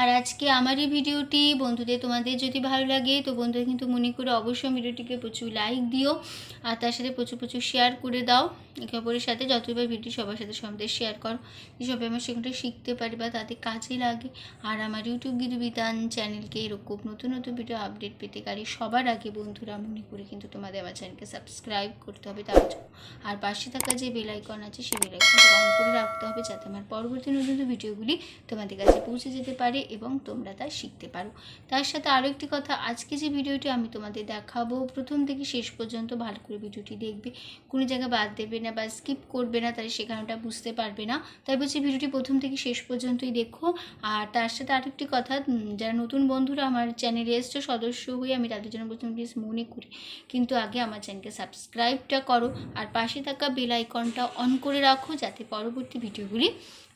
আর আজকে আমার এই ভিডিওটি, বন্ধুদের তোমাদের যদি ভালো লাগে, তো বন্ধুরা কিন্তু মনে করে অবশ্যই ভিডিওটিকে প্রচুর লাইক দিও আর তার সাথে প্রচুর প্রচুর শেয়ার করে দাও। একে অপরের সাথে যতবার ভিডিও সবার সাথে সবাই শেয়ার করো। যে সবাই আমার সেখানটা শিখতে পারি বা তাদের কাজে লাগে। আর আমার ইউটিউব গীতু বিতান চ্যানেলকে এরকম নতুন নতুন ভিডিও আপডেট পেতে পারি সবার আগে বন্ধুরা মনে করে কিন্তু তোমাদের আমার চ্যানেলকে সাবস্ক্রাইব করতে হবে তার আর পাশে থাকা যে বেল আইকন আছে সেই বেল আইকনটা অন করে রাখতে হবে যাতে আমার পরবর্তী নতুন ভিডিওগুলি তোমাদের কাছে পৌঁছে যেতে পারে। এবং তোমরা তা শিখতে পারো। তার সাথে আরও একটি কথা, আজকে যে ভিডিওটি আমি তোমাদের দেখাবো, প্রথম থেকে শেষ পর্যন্ত ভালো করে ভিডিওটি দেখবে। কোনো জায়গায় বাদ দেবে না বা স্কিপ করবে না, তাহলে সেখানটা বুঝতে পারবে না। তাই বলছি ভিডিওটি প্রথম থেকে শেষ পর্যন্তই দেখো। আর তার সাথে আরেকটি কথা যারা নতুন বন্ধুরা আমার চ্যানেলে এসছে, সদস্য হয়ে আমি তাদের জন্য প্রথম প্লিজ মনে করি কিন্তু আগে আমার চ্যানেলকে সাবস্ক্রাইবটা করো। আর পাশে থাকা বেল আইকনটা অন করে রাখো, যাতে পরবর্তী ভিডিওগুলি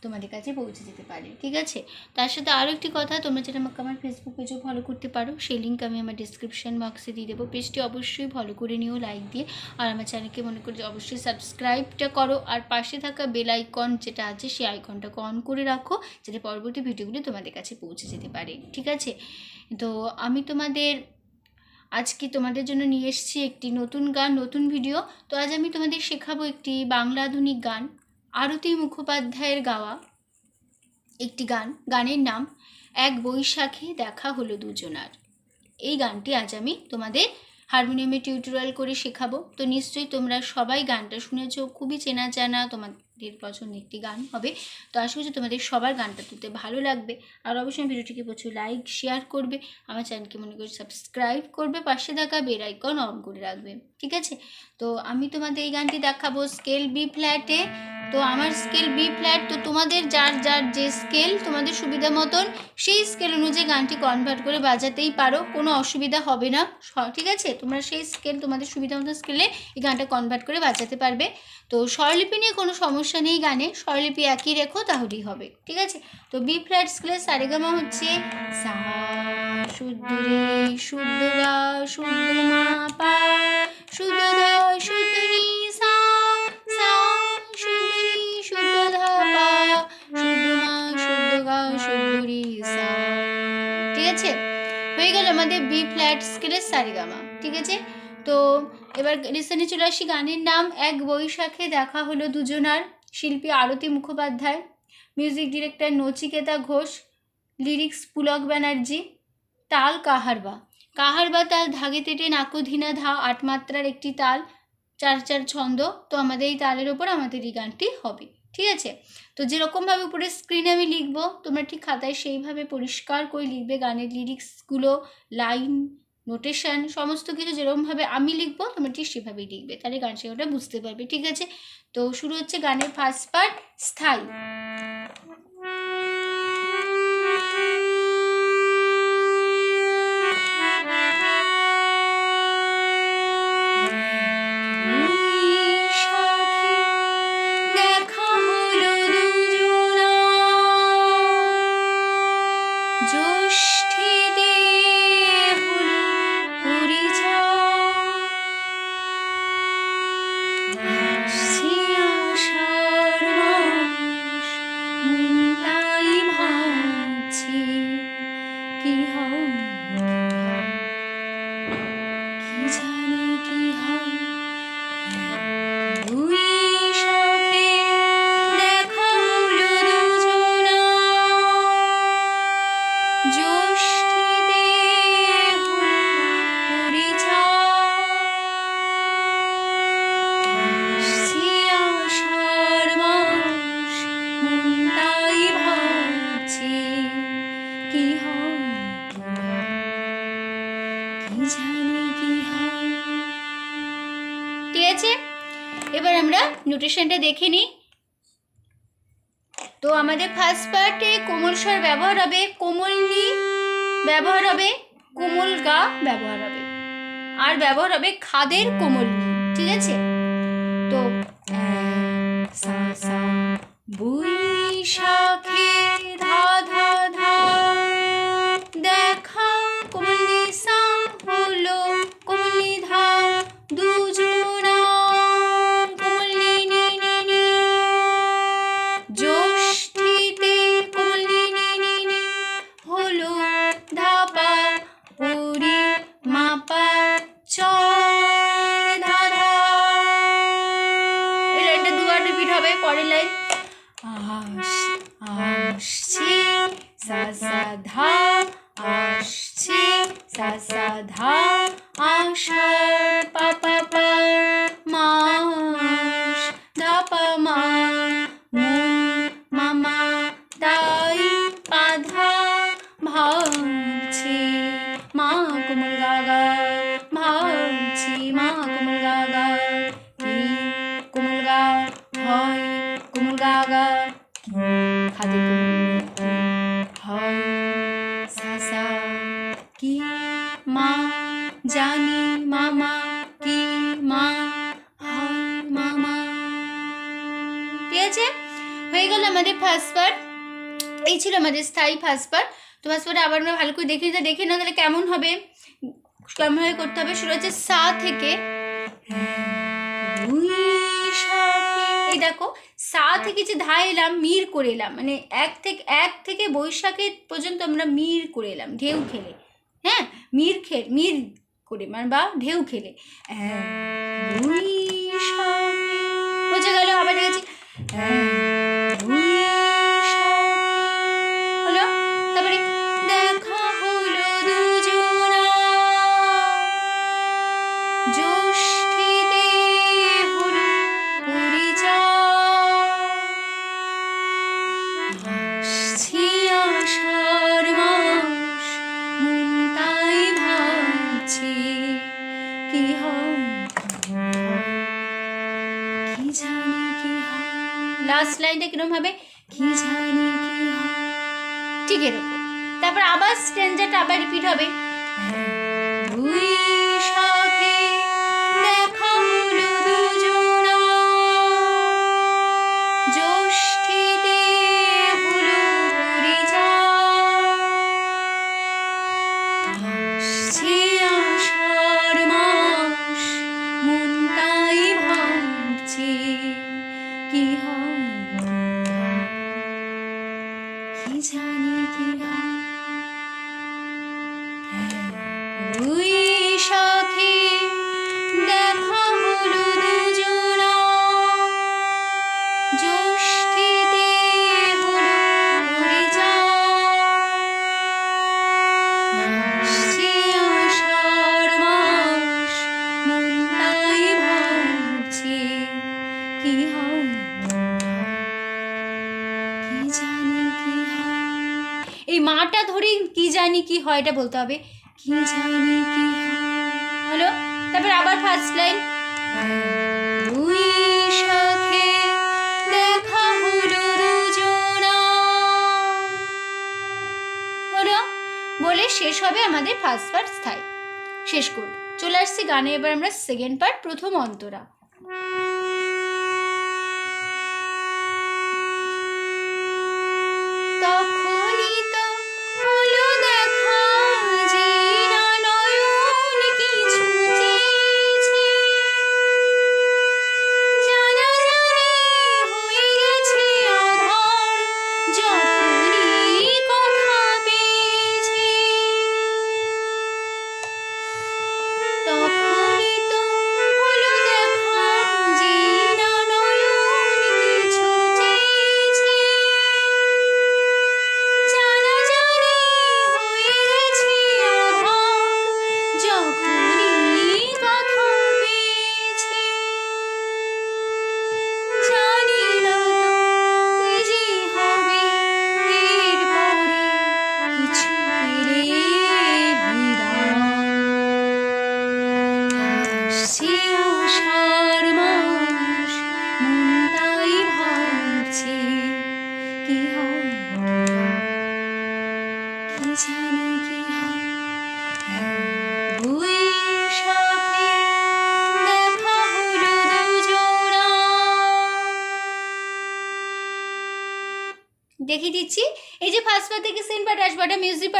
তোমাদের কাছে পৌঁছে যেতে পারে, ঠিক আছে? তার সাথে আরও একটি কথা, তোমরা যেটা আমাকে আমার ফেসবুক পেজেও ফলো করতে পারো, সেই লিঙ্ক আমি আমার ডিসক্রিপশন বক্সে দিয়ে দেবো। পেজটি অবশ্যই ফলো করে নিও লাইক দিয়ে। আর আমার চ্যানেলকে মনে করি অবশ্যই সাবস্ক্রাইবটা করো। আর পাশে থাকা বেল আইকন যেটা আছে, সেই আইকনটাকে অন করে রাখো, যাতে পরবর্তী ভিডিওগুলি তোমাদের কাছে পৌঁছে যেতে পারে, ঠিক আছে? তো আমি তোমাদের, আজকে তোমাদের জন্য নিয়ে এসেছি একটি নতুন গান, নতুন ভিডিও তো আজ আমি তোমাদের শেখাবো একটি বাংলা আধুনিক গান। আরতি মুখোপাধ্যায়ের গাওয়া একটি গান। গানের নাম এক বৈশাখে দেখা হলো দুজনার এই গানটি আজ আমি তোমাদের হারমোনিয়ামে টিউটোরিয়াল করে শেখাবো। তো নিশ্চয়ই তোমরা সবাই গানটা শুনেছ, খুবই চেনা জানা, তোমাদের পছন্দ একটি গান হবে। তো আশা করছি তোমাদের সবার গানটা তুলতে ভালো লাগবে। আর অবশ্যই ভিডিওটিকে প্রচুর লাইক, শেয়ার করবে। আমার চ্যানেলকে মনে করে সাবস্ক্রাইব করবে। পাশে থাকা বেল অন করে রাখবে। ঠিক আছে? তো আমি তোমাদের এই গানটি দেখাবো স্কেল বি ফ্ল্যাটে। তো আমার স্কেল বি ফ্ল্যাট তো তোমাদের যার যার যে স্কেল তোমাদের সুবিধা মতন সেই স্কেল অনুযায়ী গানটি কনভার্ট করে বাজাতেই পারো, কোনো অসুবিধা হবে না। ঠিক আছে? তোমরা সেই স্কেল তোমাদের সুবিধা মতো স্কেলে এই গানটা কনভার্ট করে বাজাতে পারবে। তো স্বরলিপি নিয়ে কোনো সমস্যা নেই গানে, স্বরলিপি একই রেখো, তাহলেই হবে। ঠিক আছে? তো বি ফ্ল্যাট স্কেলের সারেগামা হচ্ছে, সা, শুদ্ধ রে, শুদ্ধ শুদ্ধ মা, পা, শুদ্ধ শুদ্ধ হয়ে গেল আমাদের বি ফ্ল্যাট স্কেলের সারেগামা, ঠিক আছে? তো এবার রিসেন্টে চলে আসি গানের নাম, এক বৈশাখে দেখা হলো দুজনার, শিল্পী Arati Mukhopadhyay music director Nachiketa Ghosh lyrics Pulak Banerjee, তাল কাহারবা। কাহারবা তাল ধাগে তেটে নাকোধিনা ধা আট মাত্রার একটি তাল, চার চার ছন্দ, তো আমাদের এই তালের ওপর আমাদের এই গানটি হবে। ঠিক আছে? তো যেরকমভাবে উপরে স্ক্রিনে আমি লিখব, তোমরা ঠিক খাতায় সেইভাবে পরিষ্কার করে লিখবে গানের লিরিক্সগুলো লাইন নোটেশান সমস্ত কিছু যেরকমভাবে আমি লিখব, তোমরা ঠিক সেভাবেই লিখবে, তাহলে গান শেখাটা বুঝতে পারবে, ঠিক আছে? তো শুরু হচ্ছে গানের ফার্স্ট পার্ট স্থায়ী। কি হয় কি নোটেশনটা দেখে নিই তো আমাদের ফার্স্ট পার্টে কোমল স্বর ব্যবহার হবে, কোমল নি ব্যবহার হবে, কোমল গা ব্যবহার হবে। আর ব্যবহার হবে খাদের কোমল ঠিক আছে? যায় পরের লাইন। আসছি সা সা ধা মা, জানি মামা কি মা মামা। ঠিক আছে? হয়ে গেল আমাদের ফার্স্ট পার্ট এই ছিল আমাদের স্থায়ী ফার্স্ট পার্ট তো ফার্স্ট পার্ট আবার আমরা ভালো করে দেখে নিতে, দেখে না তাহলে কেমন হবে। কেমনভাবে করতে হবে শুরু হচ্ছে সা থেকে। এই দেখো, সা থেকে যে ধা এলাম, মির করে এলাম। মানে এক থেকে এক থেকে বৈশাখের পর্যন্ত আমরা মির করে এলাম, ঢেউ খেলে। হ্যাঁ? মির খে মির করে মানে বা ঢেউ খেলে। বৈশাখে বোঝা গেল আবার দেখেছি। স্ট্যান্ডারটা আবার রিপিট হবে জানি কি হয় এটা বলতে হবে। কি জানি কি হলো? তারপর আবার ফার্স্ট লাইন বৈশাখে দেখা হলো দুজনা। হলো? বলে শেষ হবে আমাদের ফার্স্ট পার্ট স্থায়ী। শেষ করব। চলে আসছি গানে এবার আমরা সেকেন্ড পার্ট প্রথম অন্তরা।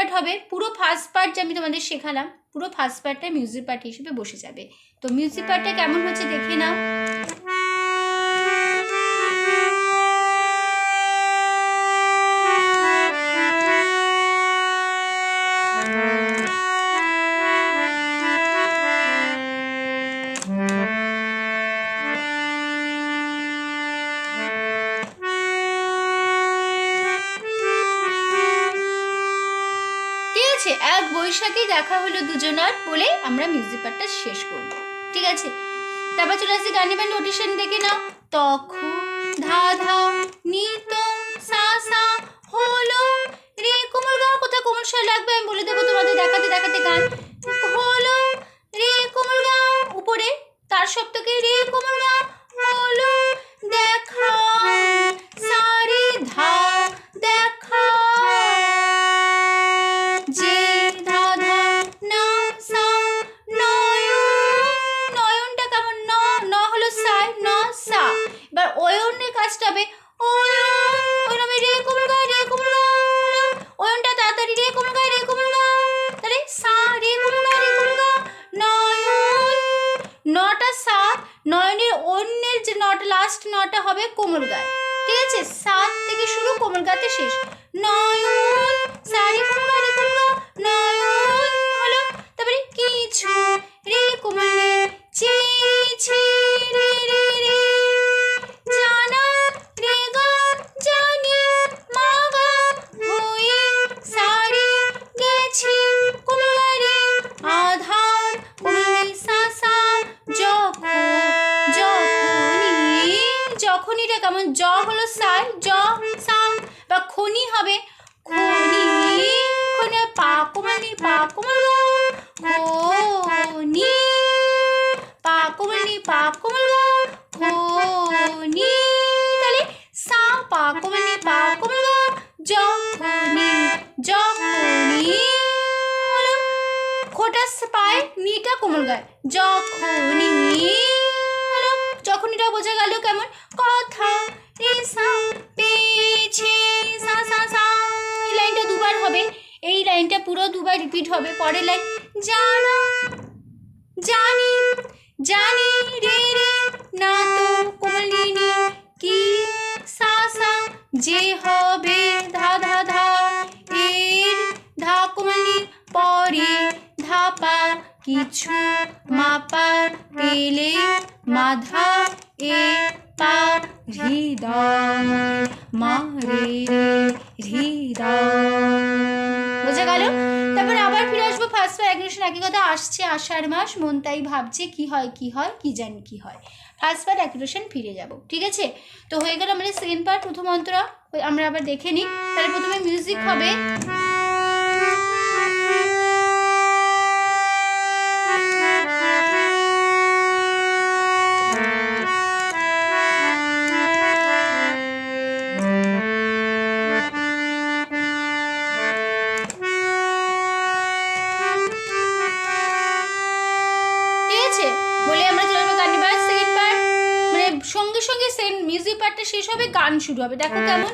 পার্ট হবে, পুরো ফার্স্ট পার্ট যে আমি তোমাদের শেখালাম, পুরো ফার্স্ট পার্টটা মিউজিক পার্ট হিসেবে বসে যাবে। তো মিউজিক পার্টটা কেমন হচ্ছে দেখে নাও। দেখা হলো দুজনার বলে আমরা মিউজিক পার্টটা শেষ করব। ঠিক আছে? তারপর চলে আসি গানি বা নোটিশন দেখে নাও। তখন ধা ধা নিত সা সা হলো। রে কোমল গাওয়ার কোথায় কোমল স্বর লাগবে? আমি বলে দেবো তোমাদের দেখাতে দেখাতে গান। নয়নের অন্যের যে নটা লাস্ট নটা হবে কোমল গায়ে ঠিক আছে? সাত থেকে শুরু কোমল গাতে শেষ। নয়ন, সারি কোমল নয়ন হলো তারপরে কিছু রে কোমল রে চেয়েছে রে রে রে। জ সাই জ সাম বা খনি হবে খনি খনি পা কোমলি পা কোমল খনি। পা কোমলি পা কোমল খনি। তাহলে সা পা কোমলি পা কোমল যখনি যখনি হলো খোটা পায় নিটা কোমল গায়। যখনই হলো যখনইটা বোঝা গেল কেমন? কথা রে সা পেছে সা সা। সা লাইনটা দুবার হবে। এই লাইনটা পুরো দুবার রিপিট হবে। পরের লাইন, জানা, জানি জানি রে রে, না তো কোমলিনী, কি সা সা, যে হবে ধা ধা ধা। এর ধা কোমলিনীর পরে ধাপা, কিছু মাপা, পেলে মাধা, এ পা হৃদয় মারে রে হৃদয় বোঝা গেল? তারপর আবার ফিরে আসব ফার্স্ট বার অ্যাগ্রেশন একই কথা, আসছে আষাঢ় মাস, মন তাই ভাবছে কি হয় কি হয়, কি জানি কি হয়। ফার্স্ট বার অ্যাগ্রেশন ফিরে যাব, ঠিক আছে? তো হয়ে গেল আমাদের সেকেন্ড পার্ট প্রথম অন্তরা। আমরা আবার দেখে নিই। তাহলে প্রথমে মিউজিক হবে। গান শুরু হবে। দেখো কেমন?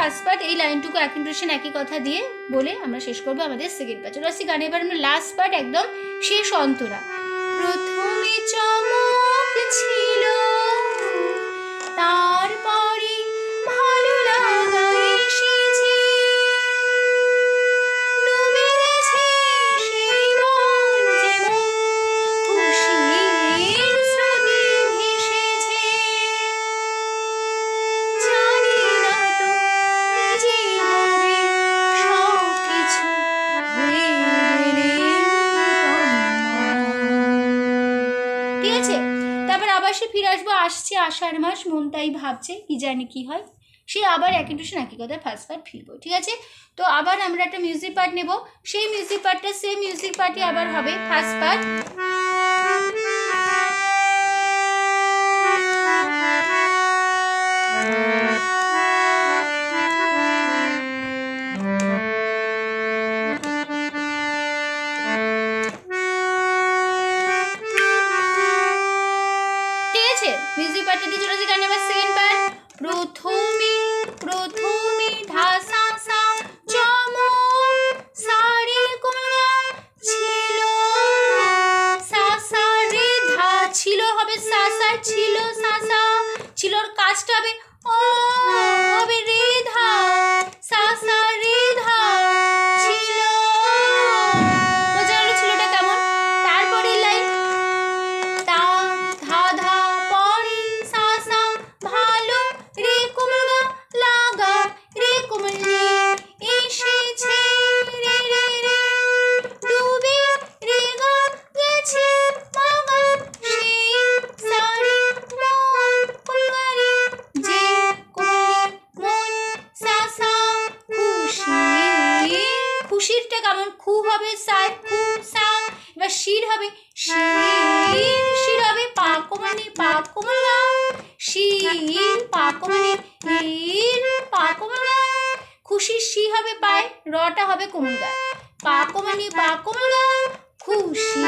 ফার্স্ট পার্ট এই লাইনটুকু এক অ্যাকেন্ট্রেশন একই কথা দিয়ে বলে আমরা শেষ করব আমাদের সেকেন্ড পার্ট চলো আসি গানে এবার আমরা লাস্ট পার্ট একদম শেষ অন্তরা। প্রথমে মাস মন তাই ভাবছে, কি জানি কি হয়। সে আবার একই টুসন নাকি কথা ফার্স্ট পার্ট ফিরবো, ঠিক আছে? তো আবার আমরা একটা মিউজিক পার্ট নেব। সেই মিউজিক পার্টটা সেই মিউজিক পার্টই আবার হবে ফার্স্ট পার্ট পা কোমনে পা কোমলা শির পা কোমনে ইর পা কোমলা শি হবে পায়, রটা হবে কোমল গায় পা কোমনে পা কোমলা খুশি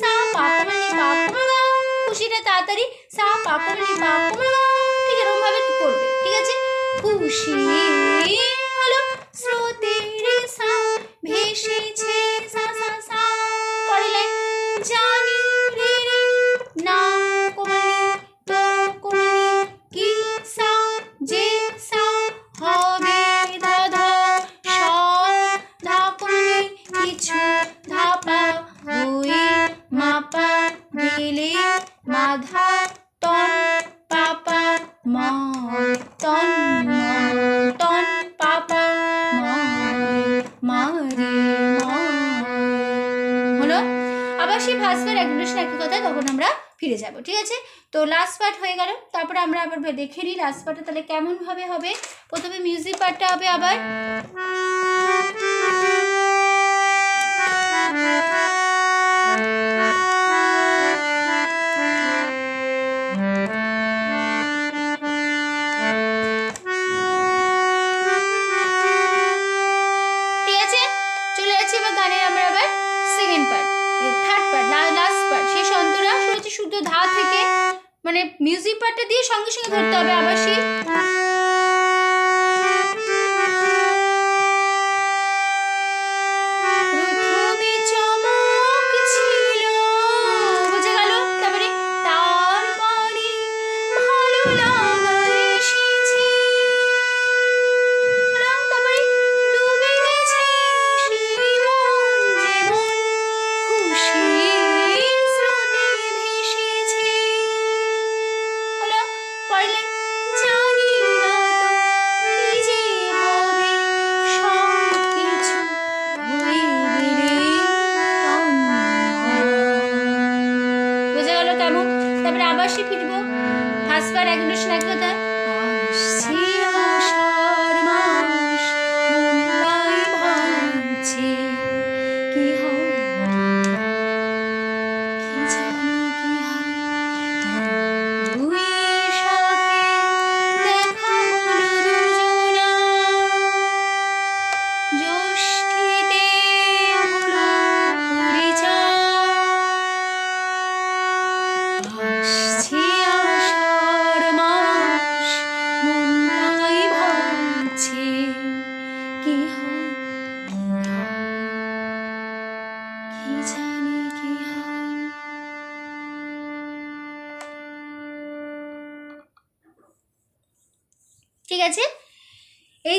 সা পা কোমনে পা কোমলা খুশিটা তাড়াতাড়ি, সা পা কোমনে পা কোমলা ঠিক এরকম ভাবে করবে, ঠিক আছে? খুশি হলো স্রোতের সা, ভেসেছে সা সা সা। লাইন জানি যাব, ঠিক আছে? তো লাস্ট পার্ট হয়ে গেল, তারপরে আমরা আবার দেখে নিই লাস্ট পার্টটা তাহলে কেমন ভাবে হবে। প্রথমে মিউজিক পার্টটা হবে আবার। পার্টটা দিয়ে সঙ্গে সঙ্গে ধরতে হবে আবার সেই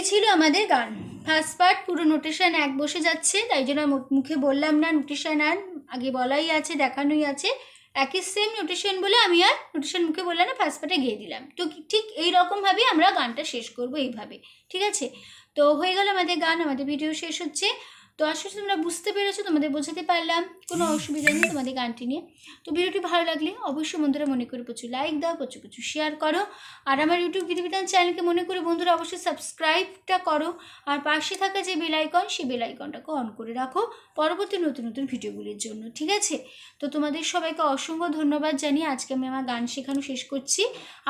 ছিল আমাদের গান। ফার্স্ট পার্ট পুরো নোটেশন এক বসে যাচ্ছে, তাই জন্য মুখে বললাম না নোটেশন আর আগে বলাই আছে, দেখানোই আছে। একই সেম নোটেশন বলে আমি আর নোটেশন মুখে বললাম না ফার্স্ট পার্টে গিয়ে দিলাম। তো ঠিক এই রকমভাবেই আমরা গানটা শেষ করব এইভাবে, ঠিক আছে? তো হয়ে গেল আমাদের গান, আমাদের ভিডিও শেষ হচ্ছে। তো আশা আসলে তোমরা বুঝতে পেরেছ, তোমাদের বোঝাতে পারলাম, কোনো অসুবিধা নেই তোমাদের গানটি নিয়ে। তো ভিডিওটি ভালো লাগলে অবশ্যই বন্ধুরা মনে করে প্রচুর লাইক দাও, প্রচুর প্রচুর শেয়ার করো। আর আমার ইউটিউব গীতবিতান চ্যানেলকে মনে করে বন্ধুরা অবশ্যই সাবস্ক্রাইবটা করো। আর পাশে থাকা যে বেল আইকন সেই বেল আইকনটাকে অন করে রাখো পরবর্তী নতুন নতুন ভিডিওগুলির জন্য, ঠিক আছে? তো তোমাদের সবাইকে অসংখ্য ধন্যবাদ জানিয়ে আজকে আমি আমার গান শেখানো শেষ করছি।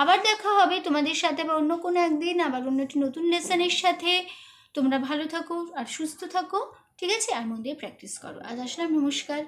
আবার দেখা হবে তোমাদের সাথে বা অন্য কোনো একদিন, আবার অন্য একটি নতুন লেসনের সাথে। তোমরা ভালো থাকো আর সুস্থ থাকো। ঠিক আছে? আর মন দিয়ে প্র্যাকটিস করো। আজ আসলাম নমস্কার।